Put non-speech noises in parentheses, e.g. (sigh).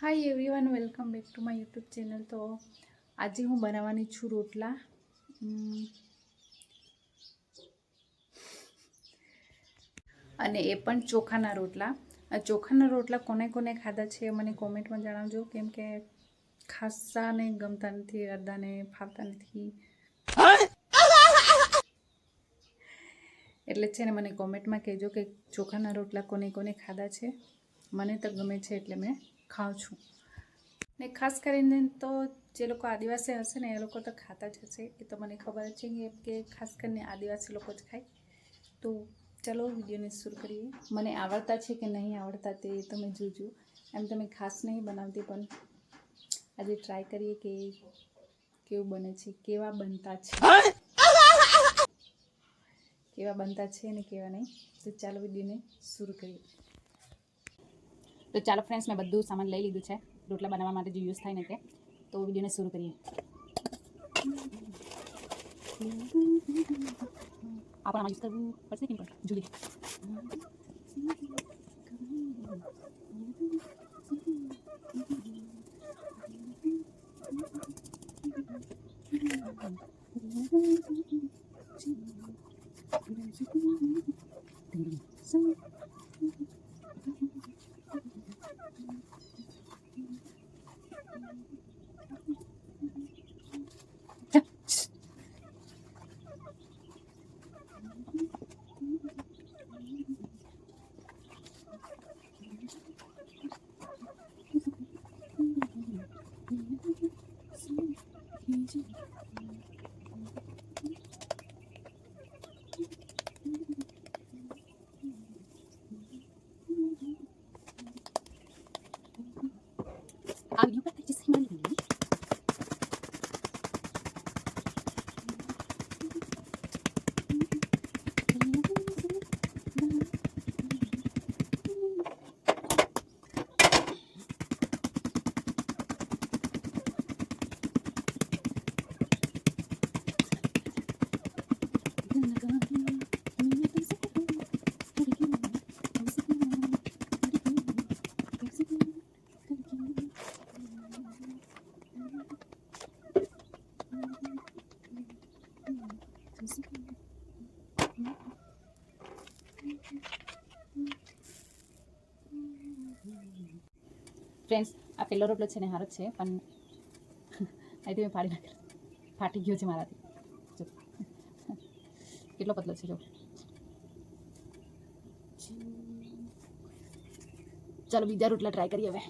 Hi everyone welcome back to my YouTube channel તો આજે હું બનાવવાની છું રોટલા. અને એ પણ ચોખાના રોટલા. ચોખાના રોટલા કોને કોને ખાધા છે મને કોમેન્ટમાં જણાવજો. કેમ કે ખાસાને ગમતા નથી અડધાને ફાવતા નથી. એટલે છે ને મને કોમેન્ટમાં કહેજો કે ચોખાના રોટલા કોને કોને ખાધા છે. મને તો ગમે છે એટલે મેં ખાઉં છું. ને ખાસ કરીને તો જે લોકો આદિવાસી હશે ને એ લોકો તો ખાતા જ હશે. એ તો મને ખબર છે કે ખાસ કરીને આદિવાસી લોકો જ ખાય. તો ચલો વિડીયોને શરૂ કરીએ. મને આવડતા છે કે નહીં આવડતા તે તમે જોજો. એમ તમે ખાસ નહીં બનાવતી, પણ આજે ટ્રાય કરીએ કે કેવું બને છે, કેવા બનતા છે. કેવા બનતા છે અને કેવા નહીં. તો ચાલો વિડીયોને શરૂ કરીએ. તો ચાલો ફ્રેન્ડ્સ મેં બધું સામાન લઈ લીધું છે. રોટલા બનાવવા માટે જે યુઝ થાય ને તે. તો વિડીયોને શરૂ કરીએ. આપણે યુઝ કરવું પડશે કેમ નહીં? જુદી આ 아, 이거? ફ્રેન્ડ્સ આ પહેલો રોટલો છે ને હારો છે, પણ (laughs) અહીંથી મેં ફાડી નાખેલો. ફાટી ગયો છે મારાથી. કેટલો પતલો છે, જો. ચાલો, બીજા રોટલા ટ્રાય કરીએ હવે.